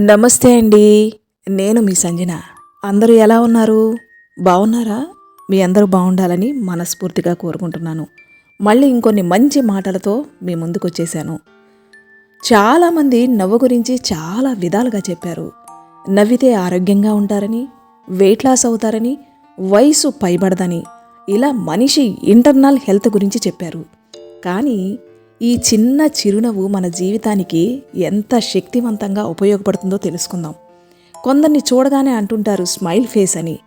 నమస్తే అండి. నేను మీ సంజన. అందరూ ఎలా ఉన్నారు? బాగున్నారా? మీ అందరూ బాగుండాలని మనస్ఫూర్తిగా కోరుకుంటున్నాను. మళ్ళీ ఇంకొన్ని మంచి మాటలతో మీ ముందుకు వచ్చేసాను చాలామంది నవ్వు గురించి చాలా విధాలుగా చెప్పారు. నవ్వితే ఆరోగ్యంగా ఉంటారని వెయిట్ లాస్ అవుతారని వయసు పైబడదని ఇలా మనిషి ఇంటర్నల్ హెల్త్ గురించి చెప్పారు. కానీ ఈ చిన్న చిరునవ్వు మన జీవితానికి ఎంత శక్తివంతంగా ఉపయోగపడుతుందో తెలుసుకుందాం. కొందరిని చూడగానే అంటుంటారు స్మైల్ ఫేస్ అని.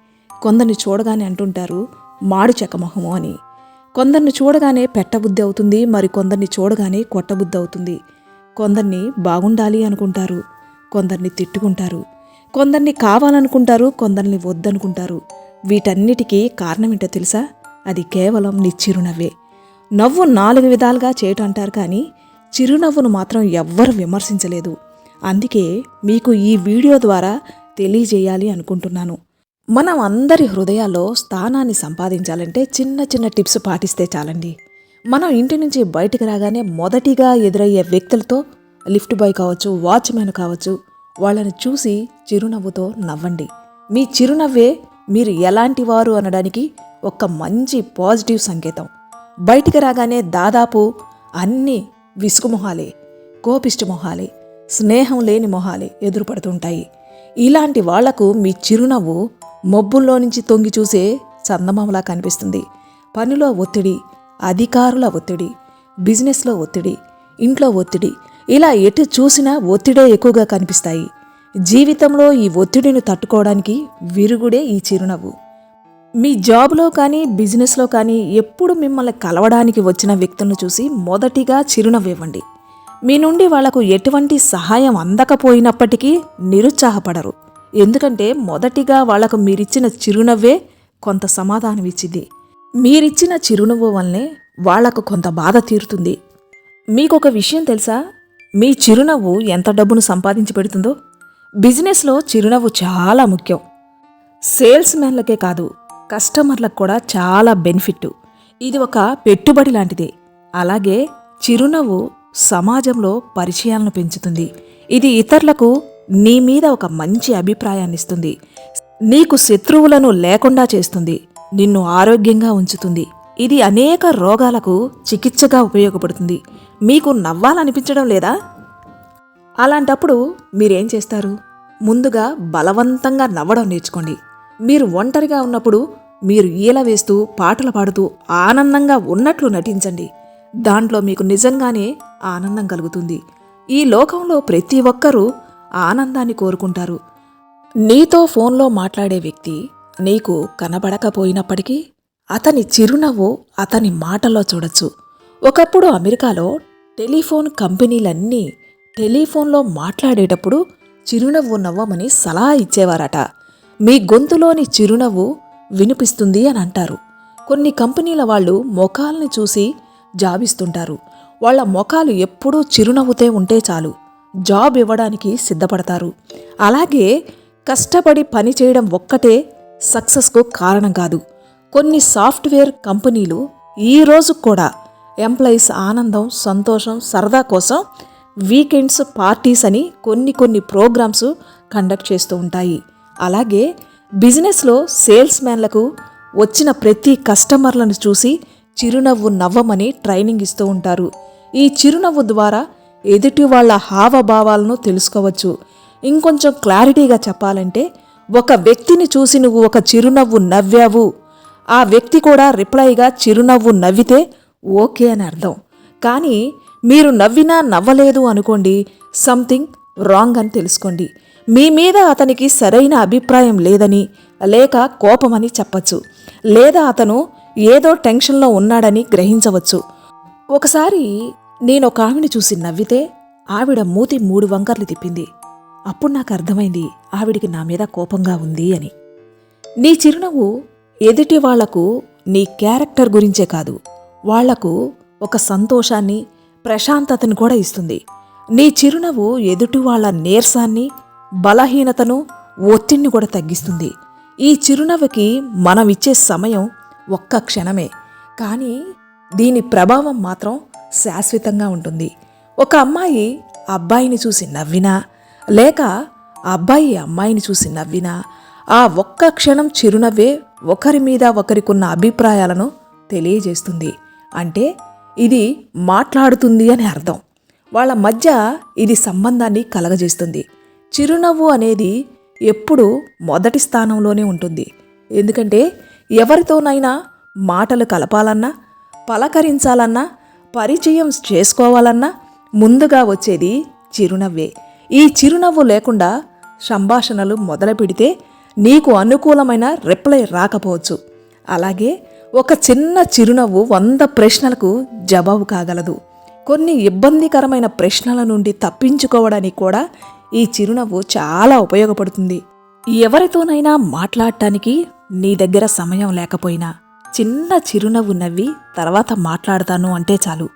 కొందరిని చూడగానే అంటుంటారు మాడు చెక్కమొహము అని. కొందరిని చూడగానే పెట్టబుద్ధి అవుతుంది మరి కొందరిని చూడగానే కొట్టబుద్ధి అవుతుంది. కొందరిని బాగుండాలి అనుకుంటారు కొందరిని తిట్టుకుంటారు. కొందరిని కావాలనుకుంటారు కొందరిని వద్దనుకుంటారు. వీటన్నిటికీ ఏంటో తెలుసా? అది కేవలం నీ చిరునవ్వే. నవ్వు నాలుగు విధాలుగా చేయటం అంటారు కానీ చిరునవ్వును మాత్రం ఎవ్వరు విమర్శించలేదు. అందుకే మీకు ఈ వీడియో ద్వారా తెలియజేయాలి అనుకుంటున్నాను. మనం అందరి హృదయాల్లో స్థానాన్ని సంపాదించాలంటే చిన్న చిన్న టిప్స్ పాటిస్తే చాలండి. మనం ఇంటి నుంచి బయటకు రాగానే మొదటిగా ఎదురయ్యే వ్యక్తులతో లిఫ్ట్ బాయ్ కావచ్చు వాచ్మెన్ కావచ్చు వాళ్ళని చూసి చిరునవ్వుతో నవ్వండి. మీ చిరునవ్వే మీరు ఎలాంటి వారు అనడానికి ఒక మంచి పాజిటివ్ సంకేతం. బయటికి రాగానే దాదాపు అన్ని విసుగు మొహాలే కోపిష్టి మొహాలే స్నేహం లేని మొహాలే ఎదురుపడుతుంటాయి. ఇలాంటి వాళ్ళకు మీ చిరునవ్వు మబ్బుల్లో నుంచి తొంగి చూసే చందమామలా కనిపిస్తుంది. పనిలో ఒత్తిడి అధికారుల ఒత్తిడి బిజినెస్లో ఒత్తిడి ఇంట్లో ఒత్తిడి ఇలా ఎటు చూసినా ఒత్తిడే ఎక్కువగా కనిపిస్తాయి. జీవితంలో ఈ ఒత్తిడిని తట్టుకోవడానికి విరుగుడే ఈ చిరునవ్వు. మీ జాబ్లో కానీ బిజినెస్లో కానీ ఎప్పుడు మిమ్మల్ని కలవడానికి వచ్చిన వ్యక్తులను చూసి మొదటిగా చిరునవ్వు ఇవ్వండి. మీ నుండి వాళ్ళకు ఎటువంటి సహాయం అందకపోయినప్పటికీ నిరుత్సాహపడరు. ఎందుకంటే మొదటిగా వాళ్ళకు మీరిచ్చిన చిరునవ్వే కొంత సమాధానం ఇచ్చింది. మీరిచ్చిన చిరునవ్వు వల్లనే వాళ్ళకు కొంత బాధ తీరుతుంది. మీకు ఒక విషయం తెలుసా? మీ చిరునవ్వు ఎంత డబ్బును సంపాదించి పెడుతుందో? బిజినెస్లో చిరునవ్వు చాలా ముఖ్యం. సేల్స్ మ్యాన్లకే కాదు కస్టమర్లకు కూడా చాలా బెనిఫిట్. ఇది ఒక పెట్టుబడి లాంటిదే. అలాగే చిరునవ్వు సమాజంలో పరిచయాలను పెంచుతుంది. ఇది ఇతరులకు నీ మీద ఒక మంచి అభిప్రాయాన్ని ఇస్తుంది. నీకు శత్రువులను లేకుండా చేస్తుంది. నిన్ను ఆరోగ్యంగా ఉంచుతుంది. ఇది అనేక రోగాలకు చికిత్సగా ఉపయోగపడుతుంది. మీకు నవ్వాలనిపించడం లేదా? అలాంటప్పుడు మీరేం చేస్తారు? ముందుగా బలవంతంగా నవ్వడం నేర్చుకోండి. మీరు ఒంటరిగా ఉన్నప్పుడు మీరు ఈల వేస్తూ పాటలు పాడుతూ ఆనందంగా ఉన్నట్లు నటించండి. దాంట్లో మీకు నిజంగానే ఆనందం కలుగుతుంది. ఈ లోకంలో ప్రతి ఒక్కరూ ఆనందాన్ని కోరుకుంటారు. నీతో ఫోన్లో మాట్లాడే వ్యక్తి నీకు కనబడకపోయినప్పటికీ అతని చిరునవ్వు అతని మాటల్లో చూడొచ్చు. ఒకప్పుడు అమెరికాలో టెలిఫోన్ కంపెనీలన్నీ టెలిఫోన్లో మాట్లాడేటప్పుడు చిరునవ్వు నవ్వమని సలహా ఇచ్చేవారట. మీ గొంతులోని చిరునవ్వు వినిపిస్తుంది అని అంటారు. కొన్ని కంపెనీల వాళ్ళు ముఖాలని చూసి జాబిస్తుంటారు. వాళ్ళ ముఖాలు ఎప్పుడూ చిరునవ్వుతే ఉంటే చాలు. జాబ్ ఇవ్వడానికి సిద్ధపడతారు. అలాగే కష్టపడి పని చేయడం ఒక్కటే సక్సెస్కు కారణం కాదు. కొన్ని సాఫ్ట్వేర్ కంపెనీలు ఈ రోజు కూడా ఎంప్లాయీస్ ఆనందం సంతోషం సరదా కోసం వీకెండ్స్ పార్టీస్ అని కొన్ని కొన్ని ప్రోగ్రామ్స్ కండక్ట్ చేస్తూ ఉంటాయి. అలాగే బిజినెస్లో సేల్స్ మ్యాన్లకు వచ్చిన ప్రతి కస్టమర్లను చూసి చిరునవ్వు నవ్వమని ట్రైనింగ్ ఇస్తూ ఉంటారు. ఈ చిరునవ్వు ద్వారా ఎదుటి వాళ్ళ హావభావాలను తెలుసుకోవచ్చు. ఇంకొంచెం క్లారిటీగా చెప్పాలంటే ఒక వ్యక్తిని చూసి నువ్వు ఒక చిరునవ్వు నవ్వావు. ఆ వ్యక్తి కూడా రిప్లైగా చిరునవ్వు నవ్వితే ఓకే అని అర్థం. కానీ మీరు నవ్వినా నవ్వలేదు అనుకోండి సంథింగ్ రాంగ్ అని తెలుసుకోండి. మీ మీద అతనికి సరైన అభిప్రాయం లేదని లేక కోపమని చెప్పచ్చు. లేదా అతను ఏదో టెన్షన్లో ఉన్నాడని గ్రహించవచ్చు. ఒకసారి నేను ఒక ఆవిని చూసి నవ్వితే ఆవిడ మూతి మూడు వంకర్లు తిప్పింది. అప్పుడు నాకు అర్థమైంది ఆవిడికి నా మీద కోపంగా ఉంది అని. నీ చిరునవ్వు ఎదుటి వాళ్ళకు నీ క్యారెక్టర్ గురించే కాదు వాళ్ళకు ఒక సంతోషాన్ని ప్రశాంతతను కూడా ఇస్తుంది. నీ చిరునవ్వు ఎదుటి వాళ్ళ నీరసాన్ని బలహీనతను ఒత్తిడిని కూడా తగ్గిస్తుంది. ఈ చిరునవ్వుకి మనం ఇచ్చే సమయం ఒక్క క్షణమే. కానీ దీని ప్రభావం మాత్రం శాశ్వతంగా ఉంటుంది. ఒక అమ్మాయి అబ్బాయిని చూసి నవ్వినా లేక అబ్బాయి అమ్మాయిని చూసి నవ్వినా ఆ ఒక్క క్షణం చిరునవ్వే ఒకరి మీద ఒకరికున్న అభిప్రాయాలను తెలియజేస్తుంది. అంటే ఇది మాట్లాడుతుంది అని అర్థం. వాళ్ళ మధ్య ఇది సంబంధాన్ని కలగజేస్తుంది. చిరునవ్వు అనేది ఎప్పుడూ మొదటి స్థానంలోనే ఉంటుంది. ఎందుకంటే ఎవరితోనైనా మాటలు కలపాలన్నా పలకరించాలన్నా పరిచయం చేసుకోవాలన్నా ముందుగా వచ్చేది చిరునవ్వే. ఈ చిరునవ్వు లేకుండా సంభాషణలు మొదలు పెడితే నీకు అనుకూలమైన రిప్లై రాకపోవచ్చు. అలాగే ఒక చిన్న చిరునవ్వు వంద ప్రశ్నలకు జవాబు కాగలదు. కొన్ని ఇబ్బందికరమైన ప్రశ్నల నుండి తప్పించుకోవడానికి కూడా ఈ చిరునవ్వు చాలా ఉపయోగపడుతుంది. ఎవరితోనైనా మాట్లాడటానికి నీ దగ్గర సమయం లేకపోయినా చిన్న చిరునవ్వు నవ్వి తర్వాత మాట్లాడతాను అంటే చాలు.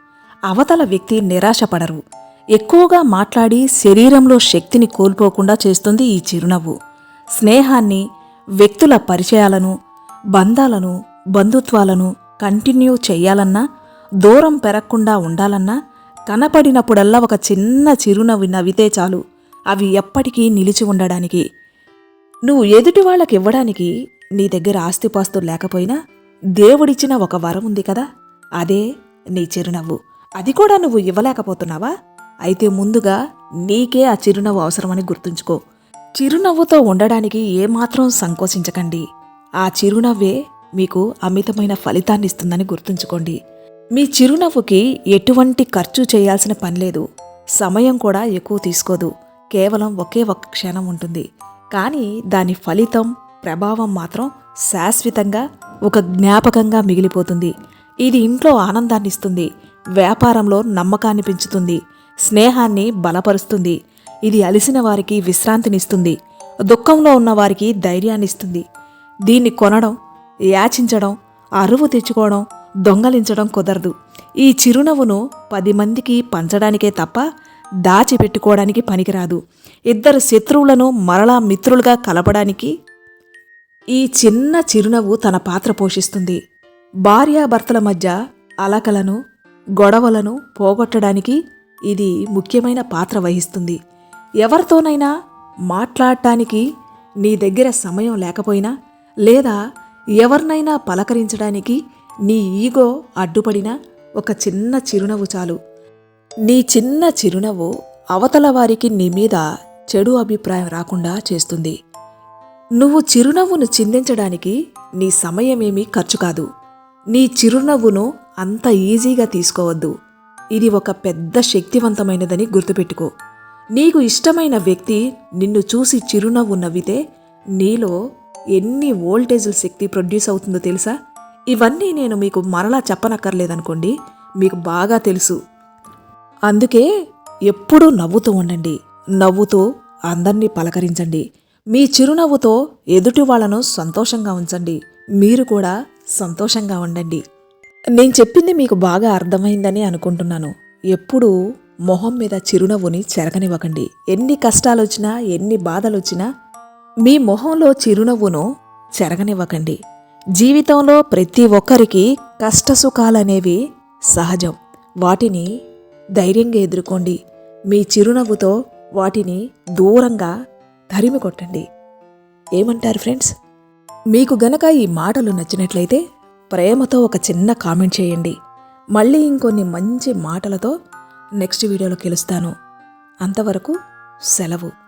అవతల వ్యక్తి నిరాశపడరు. ఎక్కువగా మాట్లాడి శరీరంలో శక్తిని కోల్పోకుండా చేస్తుంది ఈ చిరునవ్వు. స్నేహాన్ని వ్యక్తుల పరిచయాలను బంధాలను బంధుత్వాలను కంటిన్యూ చేయాలన్నా దూరం పెరగకుండా ఉండాలన్నా కనపడినప్పుడల్లా ఒక చిన్న చిరునవ్వు నవ్వితే చాలు. అవి ఎప్పటికీ నిలిచి ఉండడానికి. నువ్వు ఎదుటి వాళ్ళకి ఇవ్వడానికి నీ దగ్గర ఆస్తిపాస్తులు లేకపోయినా దేవుడిచ్చిన ఒక వరం ఉంది కదా? అదే నీ చిరునవ్వు. అది కూడా నువ్వు ఇవ్వలేకపోతున్నావా? అయితే ముందుగా నీకే ఆ చిరునవ్వు అవసరమని గుర్తుంచుకో. చిరునవ్వుతో ఉండడానికి ఏమాత్రం సంకోచించకండి. ఆ చిరునవ్వే మీకు అమితమైన ఫలితాన్ని ఇస్తుందని గుర్తుంచుకోండి. మీ చిరునవ్వుకి ఎటువంటి ఖర్చు చేయాల్సిన పని లేదు. సమయం కూడా ఎక్కువ తీసుకోదు. కేవలం ఒకే ఒక్క క్షణం ఉంటుంది. కానీ దాని ఫలితం ప్రభావం మాత్రం శాశ్వతంగా ఒక జ్ఞాపకంగా మిగిలిపోతుంది. ఇది ఇంట్లో ఆనందాన్ని ఇస్తుంది. వ్యాపారంలో నమ్మకాన్ని పెంచుతుంది. స్నేహాన్ని బలపరుస్తుంది. ఇది అలిసిన వారికి విశ్రాంతినిస్తుంది దుఃఖంలో ఉన్న వారికి ధైర్యాన్నిస్తుంది దీన్ని కొనడం యాచించడం అరువు తెచ్చుకోవడం దొంగలించడం కుదరదు. ఈ చిరునవ్వును పది మందికి పంచడానికే తప్ప దాచిపెట్టుకోవడానికి పనికిరాదు. ఇద్దరు శత్రువులను మరలా మిత్రులుగా కలపడానికి ఈ చిన్న చిరునవ్వు తన పాత్ర పోషిస్తుంది. భార్యాభర్తల మధ్య అలకలను గొడవలను పోగొట్టడానికి ఇది ముఖ్యమైన పాత్ర వహిస్తుంది. ఎవరితోనైనా మాట్లాడటానికి నీ దగ్గర సమయం లేకపోయినా లేదా ఎవరినైనా పలకరించడానికి నీ ఈగో అడ్డుపడిన ఒక చిన్న చిరునవ్వు చాలు. నీ చిన్న చిరునవ్వు అవతల వారికి నీ మీద చెడు అభిప్రాయం రాకుండా చేస్తుంది. నువ్వు చిరునవ్వును చిందించడానికి నీ సమయమేమీ ఖర్చు కాదు. నీ చిరునవ్వును అంత ఈజీగా తీసుకోవద్దు. ఇది ఒక పెద్ద శక్తివంతమైనదని గుర్తుపెట్టుకో. నీకు ఇష్టమైన వ్యక్తి నిన్ను చూసి చిరునవ్వు నవ్వితే నీలో ఎన్ని వోల్టేజ్ల శక్తి ప్రొడ్యూస్ అవుతుందో తెలుసా? ఇవన్నీ నేను మీకు మరలా చెప్పనక్కర్లేదనుకోండి మీకు బాగా తెలుసు. అందుకే ఎప్పుడూ నవ్వుతూ ఉండండి. నవ్వుతూ అందరినీ పలకరించండి. మీ చిరునవ్వుతో ఎదుటి వాళ్ళను సంతోషంగా ఉంచండి. మీరు కూడా సంతోషంగా ఉండండి. నేను చెప్పింది మీకు బాగా అర్థమైందని అనుకుంటున్నాను. ఎప్పుడూ మొహం మీద చిరునవ్వుని చెరగనివ్వకండి. ఎన్ని కష్టాలొచ్చినా ఎన్ని బాధలొచ్చినా మీ మొహంలో చిరునవ్వును చెరగనివ్వకండి. జీవితంలో ప్రతి ఒక్కరికి కష్టసుఖాలనేవి సహజం. వాటిని ధైర్యంగా ఎదుర్కోండి. మీ చిరునవ్వుతో వాటిని దూరంగా తరిమి కొట్టండి. ఏమంటారు ఫ్రెండ్స్? మీకు గనక ఈ మాటలు నచ్చినట్లయితే ప్రేమతో ఒక చిన్న కామెంట్ చేయండి. మళ్ళీ ఇంకొన్ని మంచి మాటలతో నెక్స్ట్ వీడియోలో గెలుస్తాను అంతవరకు సెలవు.